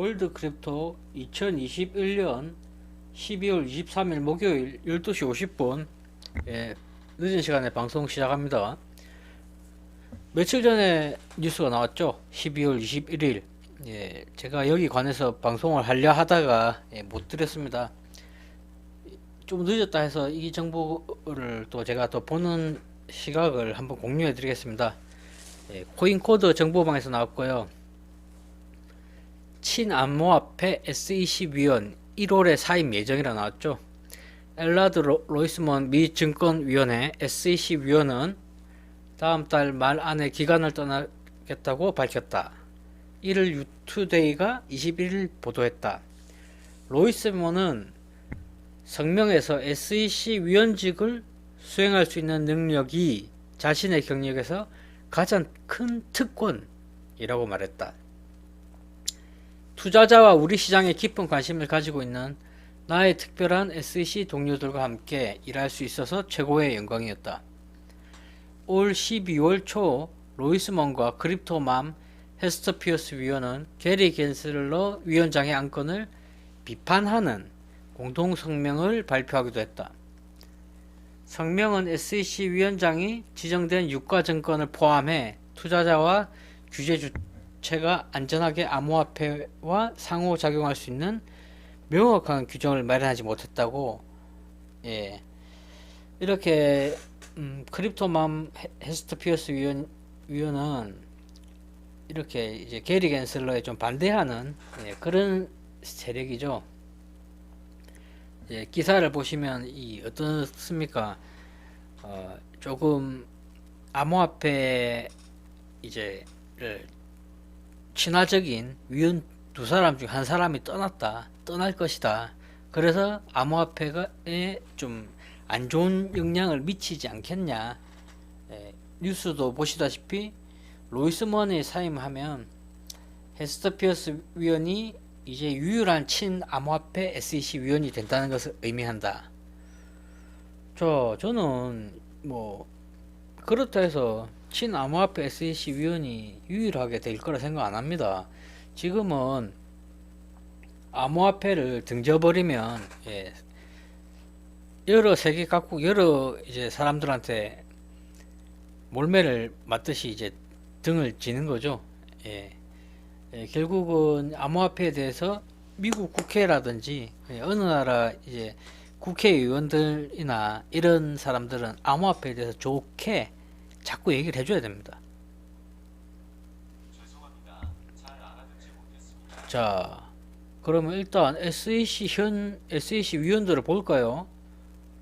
월드 크립토 2021년 12월 23일 목요일 12시 50분 예, 늦은 시간에 방송 시작합니다. 며칠 전에 뉴스가 나왔죠. 12월 21일. 예, 제가 여기 관해서 방송을 하려 하다가 예, 못 드렸습니다. 좀 늦었다 해서 이 정보를 또 제가 더 보는 시각을 한번 공유해 드리겠습니다. 예, 코인코드 정보방에서 나왔고요. 친암호화폐 SEC 위원 1월에 사임 예정이라 나왔죠. 엘라드 로, 로이스먼 미 증권위원회 SEC 위원은 다음 달 말 안에 기간을 떠나겠다고 밝혔다. 이를 유투데이가 21일 보도했다. 로이스먼은 성명에서 SEC 위원직을 수행할 수 있는 능력이 자신의 경력에서 가장 큰 특권이라고 말했다. 투자자와 우리 시장에 깊은 관심을 가지고 있는 나의 특별한 SEC 동료들과 함께 일할 수 있어서 최고의 영광이었다. 올 12월 초 로이스먼과 크립토맘 헤스터 피어스 위원은 게리 겐슬러 위원장의 안건을 비판하는 공동 성명을 발표하기도 했다. 성명은 SEC 위원장이 지정된 유가증권을 포함해 투자자와 규제 주 체가 안전하게 암호화폐와 상호작용할 수 있는 명확한 규정을 마련하지 못했다고 예 이렇게 음, 크립토맘 헤- 헤스트 피어스 위원 위원은 이렇게 이제 게리 겐슬러에 좀 반대하는 예, 그런 세력이죠. 예, 기사를 보시면 이 어떻습니까? 어, 조금 암호화폐 이제를 친화적인 위원 두 사람 중 한 사람이 떠났다, 떠날 것이다. 그래서 암호화폐에 좀 안 좋은 영향을 미치지 않겠냐. 예, 뉴스도 보시다시피 로이스먼이 사임하면 헤스터 피어스 위원이 이제 유일한 친 암호화폐 SEC 위원이 된다는 것을 의미한다. 저 저는 뭐 그렇다 해서 친 암호화폐 SEC 위원이 유일하게 될 거라 생각 안 합니다. 지금은 암호화폐를 등져버리면 예, 여러 세계 각국 여러 이제 사람들한테 몰매를 맞듯이 이제 등을 지는 거죠. 예. 예, 결국은 암호화폐에 대해서 미국 국회라든지 예, 어느 나라 이제 국회의원들이나 이런 사람들은 암호화폐에 대해서 좋게 자꾸 얘기를 해줘야 됩니다. 자, 그러면 일단 SEC 현 SEC 위원들을 볼까요?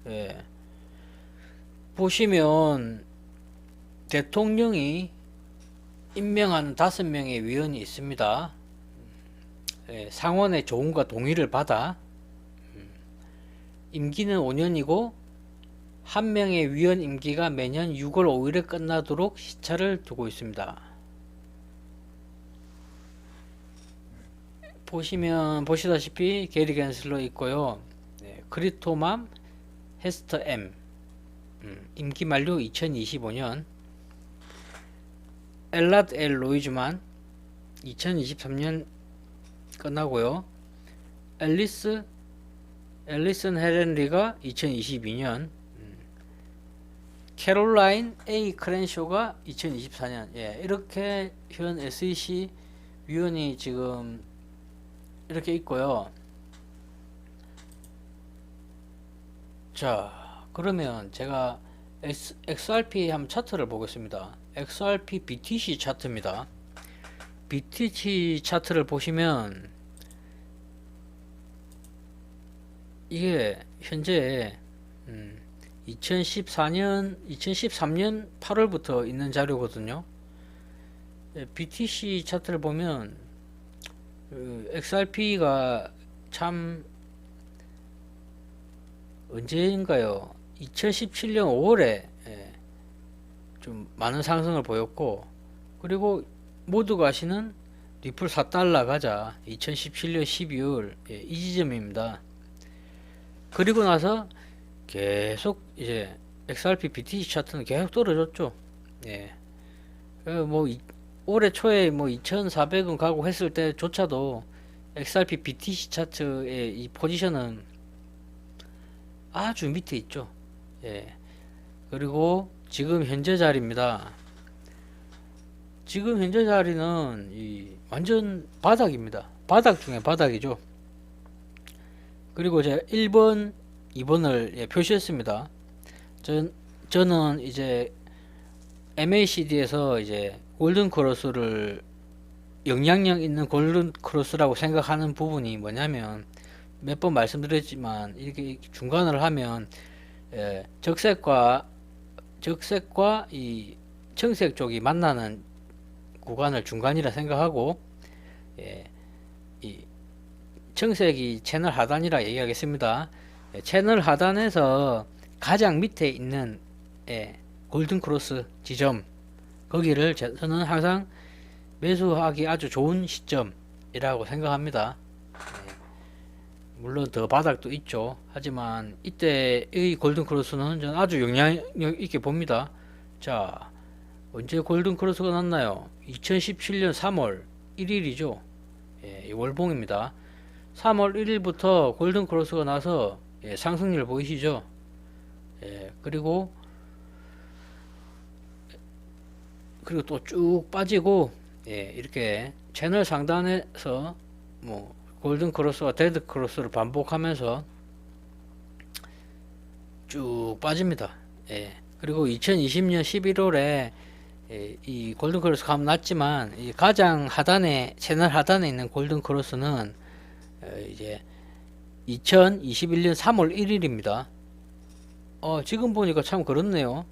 예. 보시면 대통령이 임명한 다섯 명의 위원이 있습니다. 예, 상원의 조언과 동의를 받아 음, 임기는 5년이고 한 명의 위원 임기가 매년 6월 5일에 끝나도록 시차를 두고 있습니다. 보시면 보시다시피 게리 겐슬러 있고요. 네, 크리토맘 헤스터 M 음, 임기 만료 2025년 엘랏 엘 로이즈만 2023년 끝나고요. 앨리스 앨리슨 헤렌리가 2022년 음, 캐롤라인 A 크랜쇼가 2024년 예, 이렇게 현 SEC 위원이 지금 이렇게 있고요. 자, 그러면 제가 XRP 한번 차트를 보겠습니다. XRP BTC 차트입니다. BTC 차트를 보시면 이게 현재 음, 2014년, 2013년 8월부터 있는 자료거든요. 예, BTC 차트를 보면 그 XRP가 참 언제인가요? 2017년 5월에 예, 좀 많은 상승을 보였고 그리고 모두가 아시는 리플 4달러 가자 2017년 12월 예, 이 지점입니다. 그리고 나서 계속 이제 XRP BTC 차트는 계속 떨어졌죠. 예. 그뭐 이- 올해 초에 뭐 2,400원 가고 했을 때조차도 XRP BTC 차트의 이 포지션은 아주 밑에 있죠. 예. 그리고 지금 현재 자리입니다. 지금 현재 자리는 이 완전 바닥입니다. 바닥 중에 바닥이죠. 그리고 제가 1번, 2번을 예, 표시했습니다. 전, 저는 이제 MACD에서 이제 골든 크로스를 영향력 있는 골든 크로스라고 생각하는 부분이 뭐냐면 몇 번 말씀드렸지만 이렇게 중간을 하면 예, 적색과 적색과 이 청색 쪽이 만나는 구간을 중간이라 생각하고 예, 이 청색이 채널 하단이라 얘기하겠습니다. 예, 채널 하단에서 가장 밑에 있는 예, 골든 크로스 지점 거기를 제- 저는 항상 매수하기 아주 좋은 시점이라고 생각합니다. 예, 물론 더 바닥도 있죠. 하지만 이때의 골든 크로스는 저는 아주 영향력 있게 봅니다. 자, 언제 골든 크로스가 났나요? 2017년 3월 1일이죠. 예, 이 월봉입니다. 3월 1일부터 골든 크로스가 나서 예, 상승률 보이시죠? 예, 그리고 그리고 또 쭉 빠지고 예, 이렇게 채널 상단에서 뭐 골든 크로스와 데드 크로스를 반복하면서 쭉 빠집니다. 예. 그리고 2020년 11월에 예, 이 골든 크로스 감 났지만 이 가장 하단에 채널 하단에 있는 골든 크로스는 어, 이제 2021년 3월 1일입니다. 어, 지금 보니까 참 그렇네요.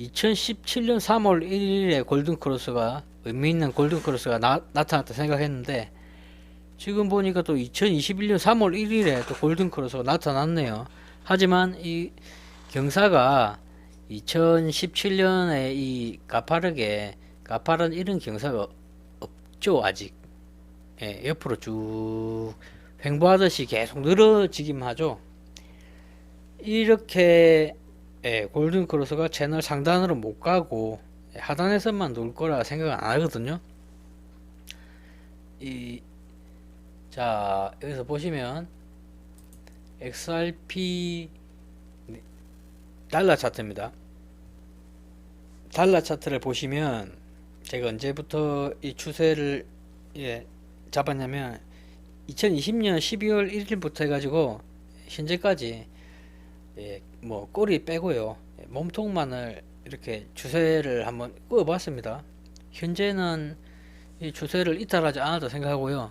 2017년 3월 1일에 골든 크로스가 의미 있는 골든 크로스가 나, 나타났다 생각했는데 지금 보니까 또 2021년 3월 1일에 또 골든 크로스가 나타났네요. 하지만 이 경사가 2017년에 이 가파르게 가파른 이런 경사가 없죠 아직. 예, 옆으로 쭉 횡보하듯이 계속 늘어지기만 하죠. 이렇게 예, 골든 크로스가 채널 상단으로 못 가고 예, 하단에서만 놀 거라 생각 안 하거든요. 이, 자, 여기서 보시면 XRP 네, 달러 차트입니다. 달러 차트를 보시면 제가 언제부터 이 추세를 예, 잡았냐면 2020년 12월 1일부터 해가지고 현재까지 예, 뭐 꼬리 빼고요 예, 몸통만을 이렇게 추세를 한번 꾸어봤습니다. 현재는 이 추세를 이탈하지 않았다 생각하고요.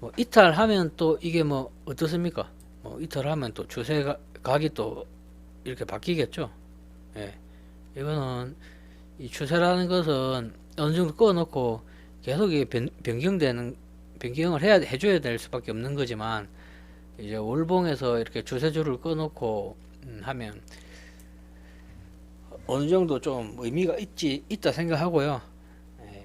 뭐 이탈하면 또 이게 뭐 어떻습니까? 뭐 이탈하면 또 추세 각이 또 이렇게 바뀌겠죠. 예, 이거는 이 추세라는 것은 어느 정도 꺼놓고 계속 이게 변, 변경되는 변경을 해야 해줘야 될 수밖에 없는 거지만 이제 월봉에서 이렇게 추세줄을 꺼놓고 음, 하면 어느 정도 좀 의미가 있지 있다 생각하고요. 예.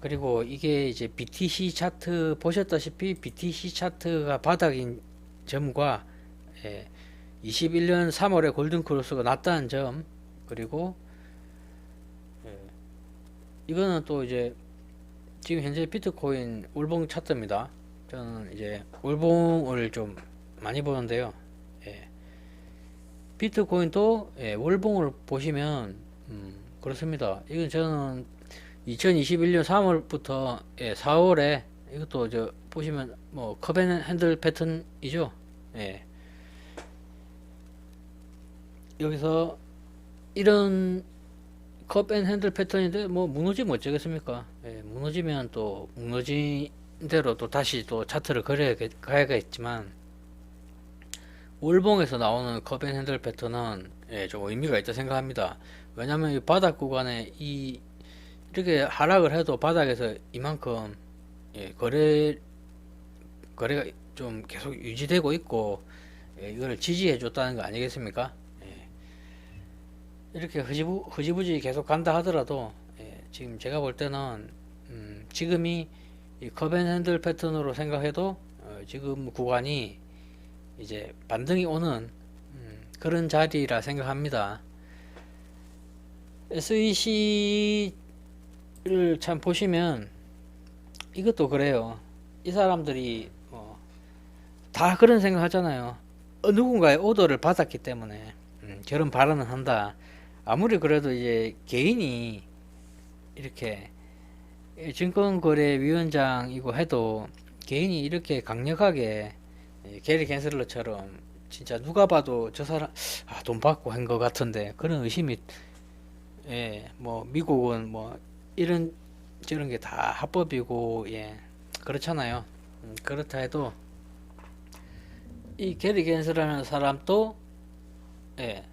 그리고 이게 이제 BTC 차트 보셨다시피 BTC 차트가 바닥인 점과 예, 21년 3월에 골든 크로스가 났다는 점 그리고 예, 이거는 또 이제 지금 현재 비트코인 월봉 차트입니다. 저는 이제 월봉을 좀 많이 보는데요. 예. 비트코인도 예, 월봉을 보시면 음, 그렇습니다. 이건 저는 2021년 3월부터 예, 4월에 이것도 저 보시면 뭐 컵앤 핸들 패턴이죠. 예. 여기서 이런 컵 앤 핸들 패턴인데 뭐 무너지면 어쩌겠습니까? 예, 무너지면 또 무너진 대로 또 다시 또 차트를 그려야 가야겠지만 월봉에서 나오는 컵 앤 핸들 패턴은 예, 좀 의미가 있다 생각합니다. 왜냐하면 이 바닥 구간에 이 이렇게 하락을 해도 바닥에서 이만큼 예, 거래 거래가 좀 계속 유지되고 있고 예, 이걸 지지해 줬다는 거 아니겠습니까? 예. 이렇게 흐지부, 흐지부지 계속 간다 하더라도 예, 지금 제가 볼 때는 음, 지금이 이 컵앤 핸들 패턴으로 생각해도 어, 지금 구간이 이제 반등이 오는 음, 그런 자리라 생각합니다. SEC를 참 보시면 이것도 그래요. 이 사람들이 어, 다 그런 생각 하잖아요. 어, 누군가의 오더를 받았기 때문에 음, 저런 발언을 한다. 아무리 그래도 이제 개인이 이렇게 증권거래위원장이고 해도 개인이 이렇게 강력하게 예, 게리 겐슬러처럼 진짜 누가 봐도 저 사람 아, 돈 받고 한 것 같은데 그런 의심이 예, 뭐 미국은 뭐 이런 저런 게 다 합법이고 예 그렇잖아요. 음, 그렇다 해도 이 게리 겐슬라는 사람도 예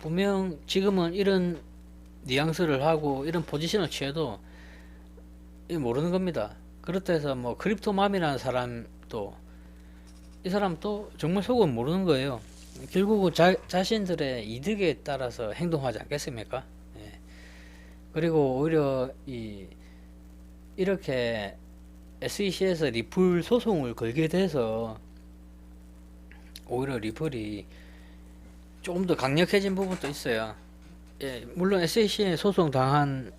분명 지금은 이런 뉘앙스를 하고 이런 포지션을 취해도 이 모르는 겁니다. 그렇다 해서 뭐 크립토맘이라는 사람도 이 사람도 정말 속은 모르는 거예요. 결국은 자, 자신들의 이득에 따라서 행동하지 않겠습니까? 예. 그리고 오히려 이 이렇게 SEC에서 리플 소송을 걸게 돼서 오히려 리플이 조금 더 강력해진 부분도 있어요. 예, 물론 SEC에 소송 당한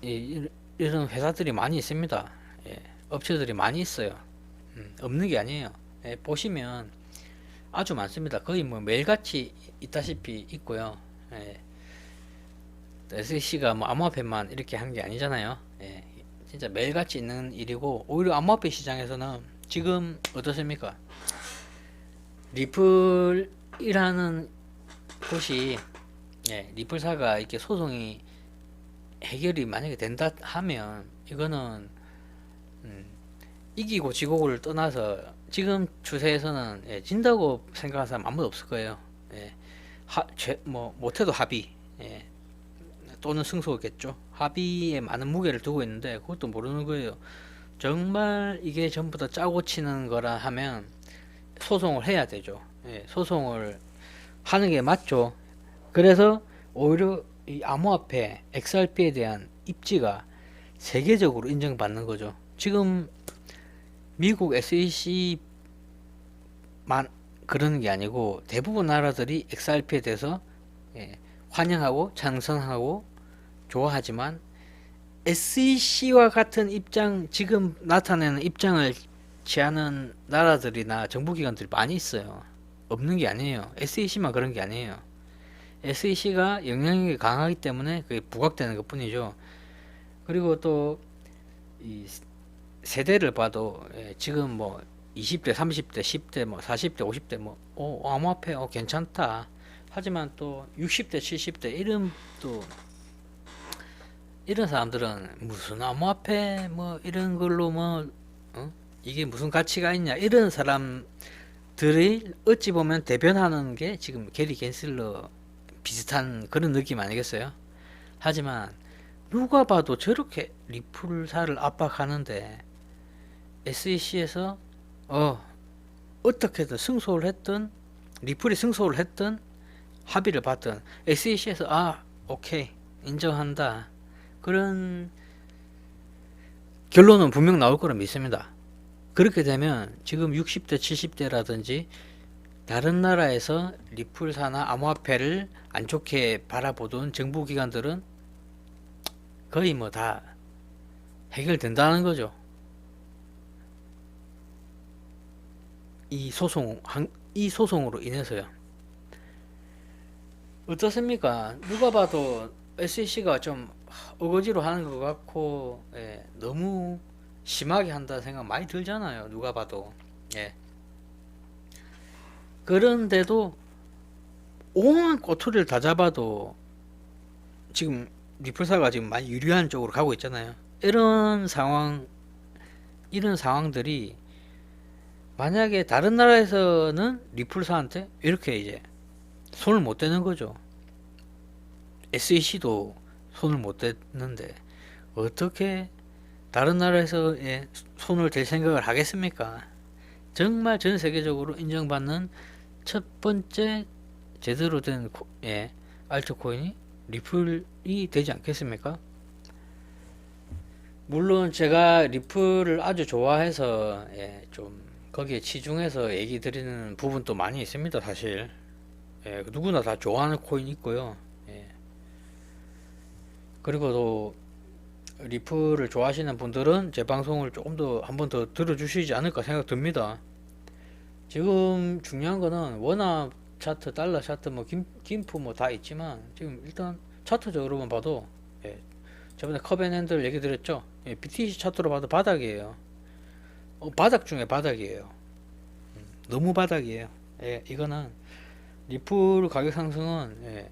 이, 이런 회사들이 많이 있습니다. 예, 업체들이 많이 있어요. 음, 없는 게 아니에요. 예, 보시면 아주 많습니다. 거의 뭐 매일같이 있다시피 있고요. 예, SEC가 뭐 암호화폐만 이렇게 한 게 아니잖아요. 예, 진짜 매일같이 있는 일이고 오히려 암호화폐 시장에서는 지금 어떻습니까? 리플 이라는 곳이 예, 리플사가 이렇게 소송이 해결이 만약에 된다 하면 이거는 음, 이기고 지고를 떠나서 지금 추세에서는 예, 진다고 생각하는 사람 아무도 없을 거예요. 예, 하, 죄, 뭐 못해도 합의 예, 또는 승소겠죠. 합의에 많은 무게를 두고 있는데 그것도 모르는 거예요. 정말 이게 전부 다 짜고 치는 거라 하면 소송을 해야 되죠. 예, 소송을 하는 게 맞죠. 그래서 오히려 이 암호화폐 XRP에 대한 입지가 세계적으로 인정받는 거죠. 지금 미국 SEC만 그러는 게 아니고 대부분 나라들이 XRP에 대해서 예, 환영하고 찬성하고 좋아하지만 SEC와 같은 입장 지금 나타내는 입장을 취하는 나라들이나 정부기관들이 많이 있어요. 없는 게 아니에요. SEC만 그런 게 아니에요. SEC가 영향력이 강하기 때문에 그게 부각되는 것 뿐이죠. 그리고 또 이 세대를 봐도 예, 지금 뭐 20대, 30대, 10대, 뭐 40대, 50대 뭐 어, 암호화폐 어, 괜찮다. 하지만 또 60대, 70대 이런 또 이런 사람들은 무슨 암호화폐 뭐 이런 걸로 뭐 어? 이게 무슨 가치가 있냐 이런 사람 들이 어찌 보면 대변하는 게 지금 게리 겐슬러 비슷한 그런 느낌 아니겠어요? 하지만 누가 봐도 저렇게 리플사를 압박하는데 SEC에서 어 어떻게든 승소를 했든 리플이 승소를 했든 합의를 받든 SEC에서 아 오케이 인정한다 그런 결론은 분명 나올 거라 믿습니다. 그렇게 되면 지금 60대 70대라든지 다른 나라에서 리플사나 암호화폐를 안 좋게 바라보던 정부기관들은 거의 뭐 다 해결된다는 거죠. 이 소송, 한- 이 소송으로 인해서요. 어떻습니까? 누가 봐도 SEC가 좀 어거지로 하는 것 같고, 예, 너무 심하게 한다 생각 많이 들잖아요. 누가 봐도. 예. 그런데도 온갖 꼬투리를 다 잡아도 지금 리플사가 지금 많이 유리한 쪽으로 가고 있잖아요. 이런 상황, 이런 상황들이 만약에 다른 나라에서는 리플사한테 이렇게 이제 손을 못 대는 거죠. SEC도 손을 못 대는데 어떻게 다른 나라에서 예, 손을 댈 생각을 하겠습니까? 정말 전 세계적으로 인정받는 첫 번째 제대로 된 코, 예, 알트코인이 리플이 되지 않겠습니까? 물론 제가 리플을 아주 좋아해서 예, 좀 거기에 치중해서 얘기 드리는 부분도 많이 있습니다 사실 예, 누구나 다 좋아하는 코인 있고요 예. 그리고 또 리플을 좋아하시는 분들은 제 방송을 조금 더 한 번 더 들어주시지 않을까 생각 듭니다. 지금 중요한 거는 원화 차트, 달러 차트, 뭐 김, 김프 뭐 다 있지만 지금 일단 차트적으로만 봐도 예, 저번에 컵앤핸들 얘기 드렸죠. 예, BTC 차트로 봐도 바닥이에요. 어, 바닥 중에 바닥이에요. 음, 너무 바닥이에요. 예, 이거는 리플 가격 상승은 예,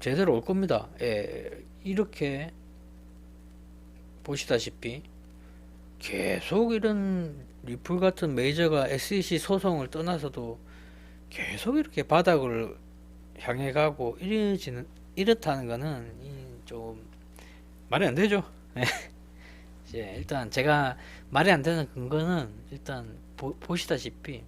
제대로 올 겁니다. 예, 이렇게 보시다시피 계속 이런 리플 같은 메이저가 SEC 소송을 떠나서도 계속 이렇게 바닥을 향해 가고 이러지는 이렇다는 거는 이좀 말이 안 되죠. 예. 이제 일단 제가 말이 안 되는 근거는 일단 보, 보시다시피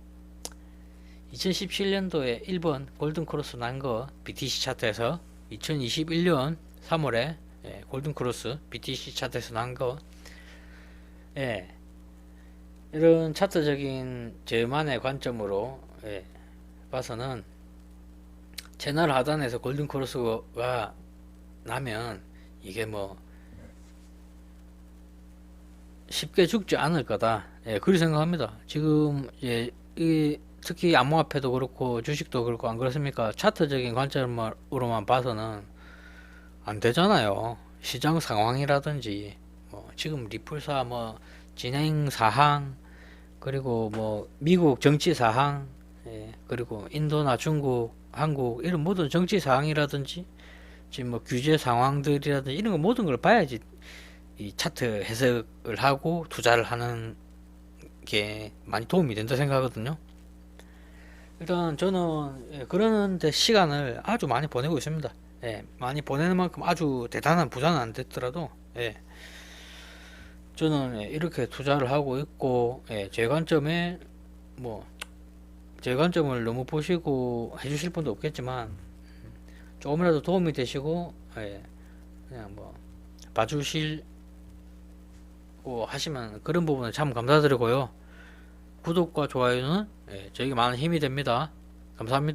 2017년도에 1번 골든 크로스 난 거 BTC 차트에서 2021년 3월에 예, 골든 크로스 BTC 차트에서 난 거 예, 이런 차트적인 저만의 관점으로 예, 봐서는 채널 하단에서 골든 크로스가 나면 이게 뭐 쉽게 죽지 않을 거다. 예, 그렇게 생각합니다. 지금 예, 이 특히 암호화폐도 그렇고 주식도 그렇고 안 그렇습니까? 차트적인 관점으로만 봐서는 안 되잖아요. 시장 상황이라든지 뭐 지금 리플사 뭐 진행 사항 그리고 뭐 미국 정치 사항 예, 그리고 인도나 중국, 한국 이런 모든 정치 사항이라든지 지금 뭐 규제 상황들이라든지 이런 거 모든 걸 봐야지 이 차트 해석을 하고 투자를 하는 게 많이 도움이 된다 생각하거든요. 일단 저는 예, 그러는데 시간을 아주 많이 보내고 있습니다. 예, 많이 보내는 만큼 아주 대단한 부자는 안 됐더라도 예, 저는 예, 이렇게 투자를 하고 있고 예, 제 관점에 뭐 제 관점을 너무 보시고 해주실 분도 없겠지만 조금이라도 도움이 되시고 예, 그냥 뭐 봐주실 고 하시면 그런 부분을 참 감사드리고요. 구독과 좋아요는 예, 저에게 많은 힘이 됩니다. 감사합니다.